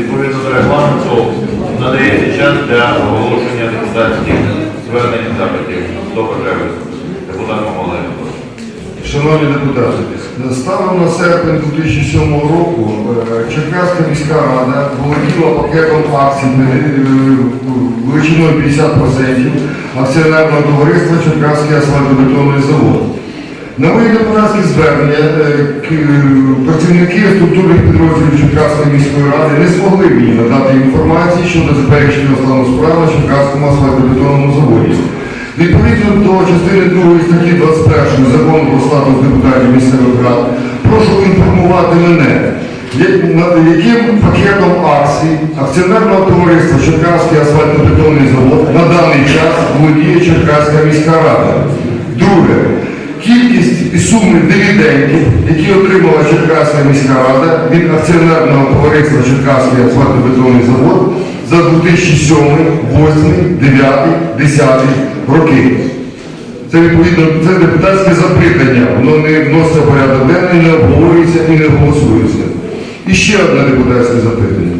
відповідно до регламенту надається час для оголошення депутатських звернень і запитів до потреби. Депутатом Олегом. Шановні депутати, станом на серпень 2007 року е, Черкаська міська рада володіла пакетом акцій е, величиною 50% акціонерного товариства Черкаський асфальтобетонний завод. На мої депутатські звернення е, працівники структурних підрозділів Черкаської міської ради не змогли мені надати інформації щодо теперішнього стану справи на Черкаському асфальтобетонному заводі. Відповідно до частини 2 статті 21 закону про статус депутатів місцевих рад, прошу інформувати мене, яким пакетом акцій акціонерного товариства Черкаський асфальтобетонний завод на даний час володіє Черкаська міська рада. Друге. Кількість і суми дивідендів, які отримала Черкаська міська рада від акціонерного товариства Черкаський асфальтобетонний завод за 2007, 2008, 2009, 2010 роки. Це відповідно це депутатське запитання, воно не вноситься в порядок денний, не обговорюється і не голосується. І ще одне депутатське запитання.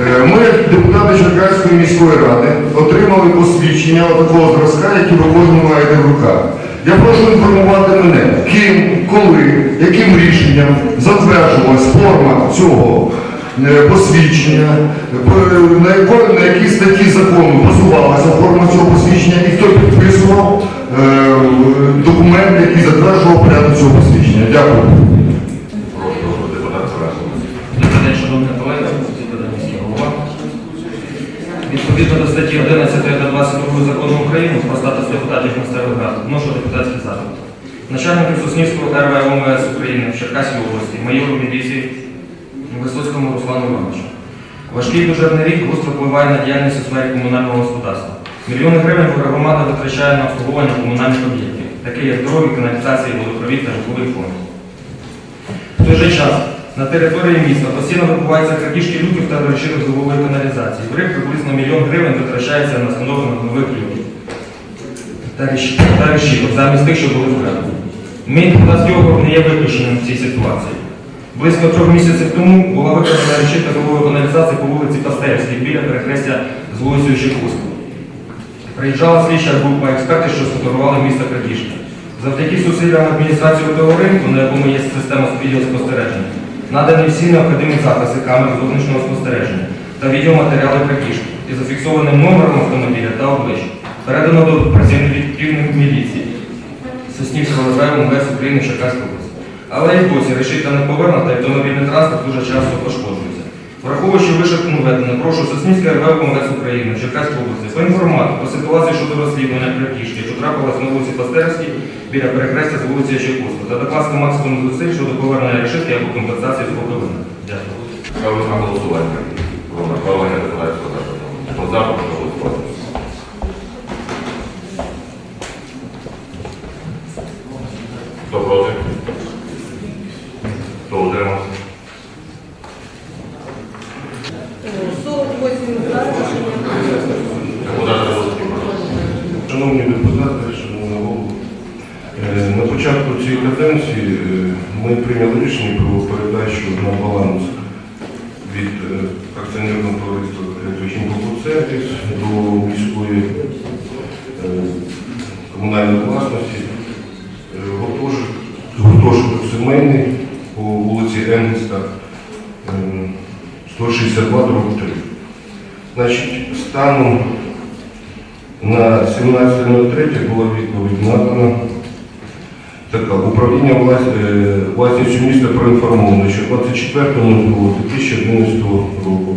Е, Ми, депутати Черкаської міської ради, отримали посвідчення такого зразка, які ви кожен маєте в руках. Я прошу інформувати мене, ким, коли, яким рішенням затверджувалась форма цього е, посвідчення, на, якій статті закону базувалася форма цього посвідчення і хто підписував е, документ, який затверджував порядок цього посвідчення. Дякую. Відповідно до статті 11 та 22 закону України про статус депутатів місцевих рад, вношу депутатський запит. Начальнику Соснівського РВ ОМС України в Черкаській області, майору міліції Висоцькому Руслану Івановичу. Важкий бюджетний рік гостро впливає на діяльність у сфері комунального господарства. Мільйони гривень громада витрачає на обслуговування комунальних об'єктів, таких як дороги, каналізації, водопровід та житловий фонд. В той же час на території міста постійно відбуваються крадіжки люків та речів зубової каналізації. В рік приблизно мільйон гривень витрачається на встановлення нових люків та та решіток, замість тих, що були вкрадені. Мій депутатський округ не є виключенням в цій ситуації. Близько трьох місяців тому була викрадена решітка зубової каналізації по вулиці Пастерській біля перехрестя з вулицею Чекуською. Приїжджала слідча група експертів, що сфотографували місце крадіжки. Завдяки зусиллям адміністрації ОТО ринку, на якому є система відеоспостереження, надані всі необхідні записи камер зовнішнього спостереження та відеоматеріали крадіжки і зафіксованим номером автомобіля та обличчя. Передано до працівників міліції Соснівського РВ МВС України Черкаської області. Але і досі решітка не повернута, автомобільний транспорт дуже часто пошкоджується. Враховуючи вище наведене, прошу Соснівське РВ МВС України Черкаської області поінформувати про ситуацію щодо розслідування крадіжки, що трапилась на вулиці Пастерській біля перехрестя з вулиці Чайковського та докласти максимум зусиль щодо повернення решетки або компенсації з боковини. Дякую. Ставлю на голосування. Про направлення депутатського запиту. Хто за, прошу голосувати. Хто проти? Хто утримався? 48 за рішення прийнято. Депутат Голосовський, прошу. Шановні депутати, шановна голову, е, на початку цієї каденції е, ми прийняли рішення про передачу на баланс від е, акціонерного товариства «Хімпокоцервіс» до міської е, комунальної власності е, гуртожиток, сімейний по вулиці Енгельста, е, 162 3. Значить, станом на 17.03 була відповідь надана. Управління е, власністю міста проінформовано, що 24.02.2011 року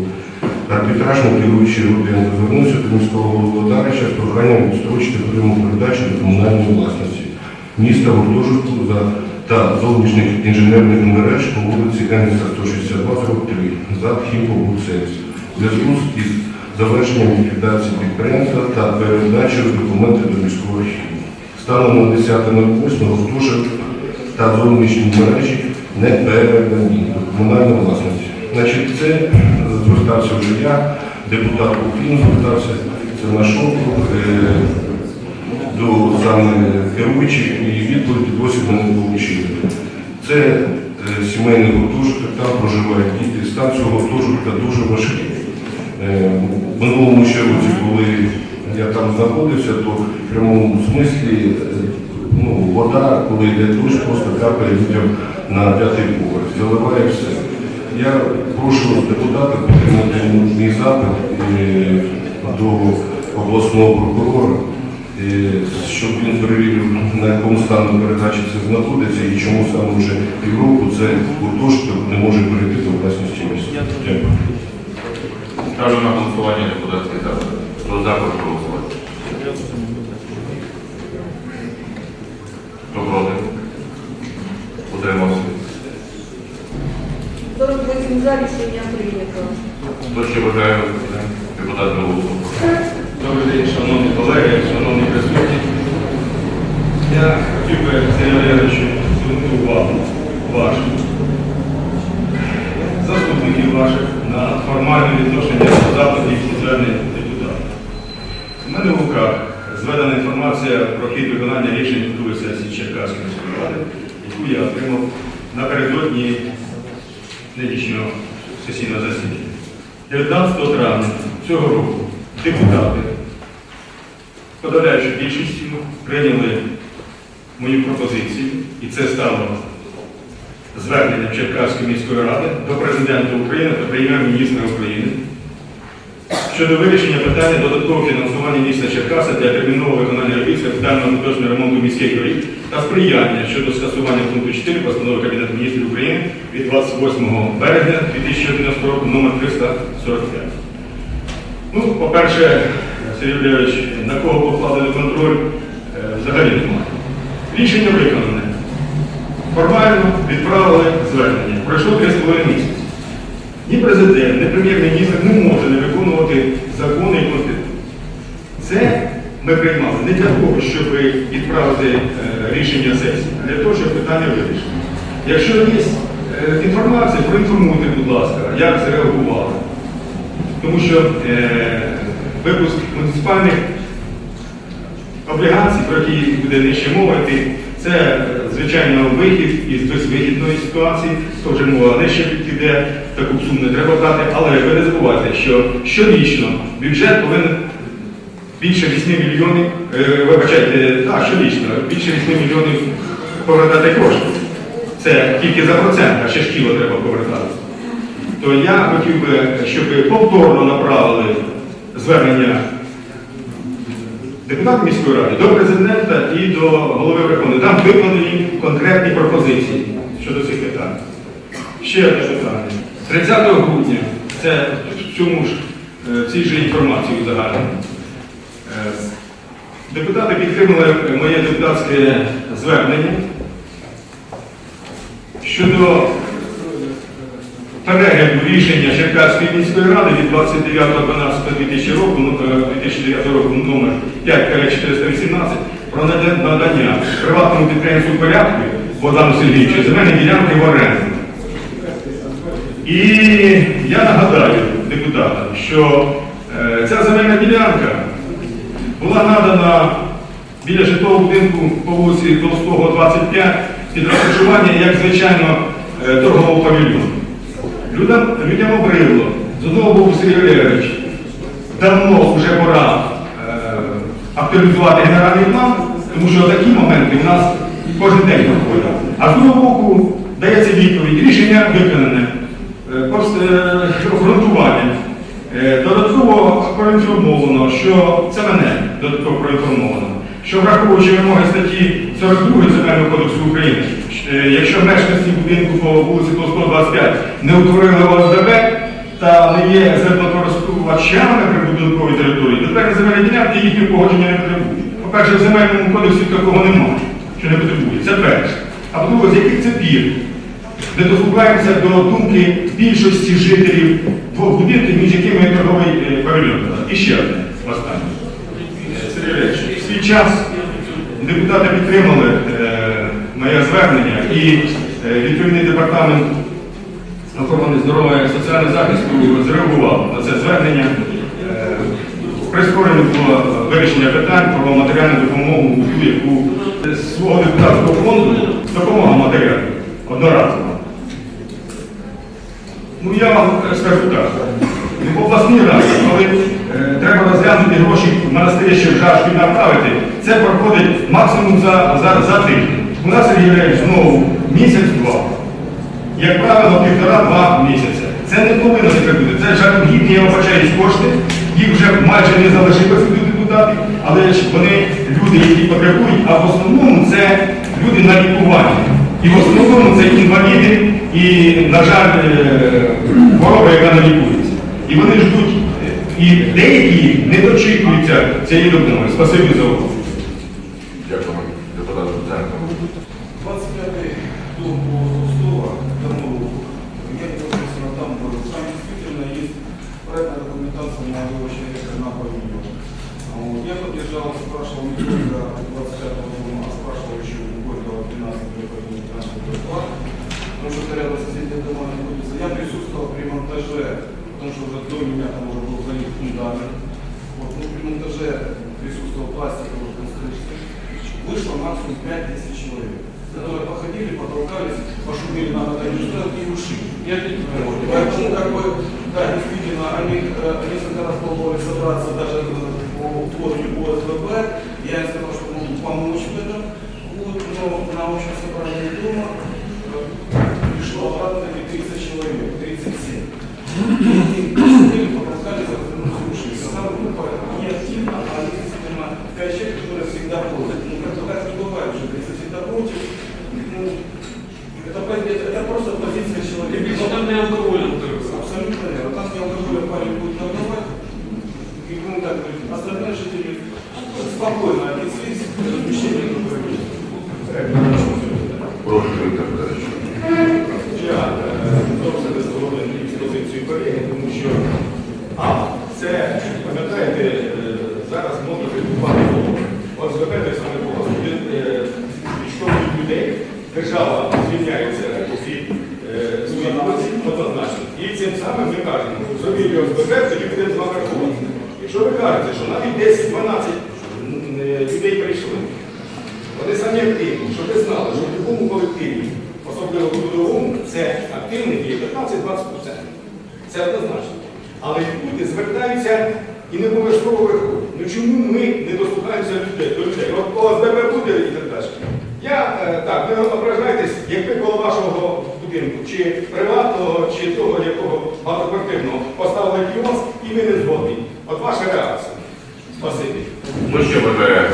арбітражний керуючий Руденко звернувся до міського голови Дарича з проханням відстрочити прийому передачі до комунальної власності міста гуртожитку за та зовнішніх інженерних мереж по вулиці Енгельса 162 43 за Хімпобудсервіс. У зв'язку із завершенням ліквідації підприємства та передачею документів до міського архіву. Станом на 10.08 гуртожиток та зовнішні мережі не передані до комунальної власності. Значить, це е, звертався вже я, депутат Купін звертався, це наш округ, е, до керуючих і відповіді досі ми не отримали. Це е, сімейний гуртожиток, там проживають діти, стан цього гуртожитка дуже важкий. В минулому ще році були я там знаходився, то в прямому смислі е, ну, вода, коли йде дощ, просто капає людям на п'ятий поверх, заливає все. Я прошу депутата підтримати мій запит е, до обласного прокурора, е, щоб він перевірив, на якому стану передачі це знаходиться і чому саме вже півроку це гуртожиток не може перейти до власності міста. Дякую. Ставлю на голосування депутатський запит. Хто за, прошу голосувати. Хто проти? Утримався. 48 за рішення прийнято. Хто ще бажає депутати голосу? Добрий день, шановні колеги, шановні присутні. Я хотів би, Сергій Валерійовичу, звернути увагу вашу, заступників ваших на формальне відношення до депутатів. У мене в руках зведена інформація про хід виконання рішень другої сесії Черкаської міської ради, яку я отримав напередодні нинішнього сесійного засідання. 19 травня цього року депутати подавляючи більшістю прийняли мою пропозицію, і це стало зверненням Черкаської міської ради до президента України та прем'єр-міністра України щодо вирішення питання додаткового фінансування міста Черкаса для термінового виконання робіт з капітального поточного ремонту міських доріг та сприяння щодо скасування пункту 4 постанови Кабінету міністрів України від 28 березня 2011 року номер 345. Ну, по-перше, Сергій Юрійович, на кого покладений контроль, е, взагалі немає. Рішення виконане. Формально відправили звернення. Пройшло 3,5 місяці. Ні президент, ні прем'єр-міністр не може не виконувати закони і конституцію. Це ми приймали не для того, щоб відправити е, рішення сесії, а для того, щоб питання вирішити. Якщо є е, інформація, проінформуйте, будь ласка, як зреагували. Тому що е, випуск муніципальних облігацій, про які буде нижче мова йти, це, е, звичайно, вихід із безвихідної ситуації, то вже мова нижче піде, таку суму не треба брати, але ви не забувайте, що щорічно бюджет повинен більше 8 мільйонів, е, вибачайте, так, щорічно, більше 8 мільйонів повертати коштів. Це тільки за процент, а ще ж кіло треба повертати то я хотів би, щоб повторно направили звернення депутатів міської ради до президента і до голови Верховної. Там викладені конкретні пропозиції щодо цих питань. Ще одне питання. 30 грудня, це в цьому ж е, цій же інформації загальній. Е, Депутати підтримали моє депутатське звернення щодо перегляду рішення Черкаської міської ради від 29.12.2000 року, ну, е, 2009 року номер 5-418 про надання приватному підприємству порядку Богдану Сергійовичу земельної ділянки в оренду. І я нагадаю депутатам, що е, ця земельна ділянка була надана біля житлового будинку по вулиці Толстого, 25 під розташування, як звичайно, е, торгового павільйону. Людям, людям обрило. З одного боку Сергій Валерійович, давно вже пора е, актуалізувати генеральний план, тому що такі моменти у нас кожен день проходять. А з другого боку дається відповідь, рішення виконане, обґрунтування. Е, Додатково проінформовано, що це мене додатково проінформовано, що враховуючи вимоги статті 42 Земельного кодексу України, е, якщо мешканці будинку по вулиці Толстого 25 не утворили ОСББ та не є землекористувачами прибудинкової території, то тепер земельні ділянки їхнього погодження не потребують. По-перше, в земельному кодексі такого немає, що не потребує. Це перше. А по-друге, з яких це пір не дослухаємося до думки більшості жителів двох будинків, між якими торговий е, павільйон. І ще одне останнє. В свій час депутати підтримали е, моє звернення і е, відповідний департамент охорони здоров'я і соціального захисту зреагував на це звернення. Прискорено було вирішення питань про матеріальну допомогу, яку з свого депутатського фонду допомога матеріальна одноразова. Ну я вам скажу так, не в обласній раді, але е, треба розглянути гроші в жашки направити, це проходить максимум за, за, за тиждень. У нас Сергій знову місяць-два. Як правило, півтора-два місяця. Це не повинно таке бути. Це жалюгідні, я вибачаюсь, кошти. Їх вже майже не залишилося до депутатів, але ж вони люди, які потребують, а в основному це люди на лікуванні. І в основному це інваліди і, на жаль, е, хвороба, яка не лікується. І вони ждуть, і деякі не дочікуються цієї допомоги. Спасибі за увагу. 5-10 человек которые походили, потолкались, пошумели на организацию и ушли. Вот. Поэтому, как бы, да, действительно, они э, несколько раз пробовали собраться даже э, по площади ОСББ. Я им сказал, что могу помочь в этом. Вот, но на общем собрании дома э, пришло обратно таки 30 человек, 37. И посидели, потолкались, развернулись и ушли. Сама з колеги, тому що а, це, пам'ятаєте, е, зараз можна критикувати голову. От згадайте саме голос. Відштовхують людей, держава звільняється е, однозначно. І цим самим ми кажемо, зробіть ОСББ, тоді будемо з вами рахувати. Якщо ви кажете, що навіть 10-12 е, людей прийшли, вони самі активні, щоб ви знали, що в будь-якому колективі, особливо в трудовому, це активних є 15-20%. Це однозначно. Але люди звертаються і не обов'язково виходять. Ну чому ми не дослухаємося людей, до людей? От ОСББ буде і так далі. Я е, так, не ображайтесь, якби коло вашого будинку, чи приватного, чи того, якого багатоквартирного, поставили кіоск і ви не згодні. От ваша реакція. Спасибі. Хто ще бажає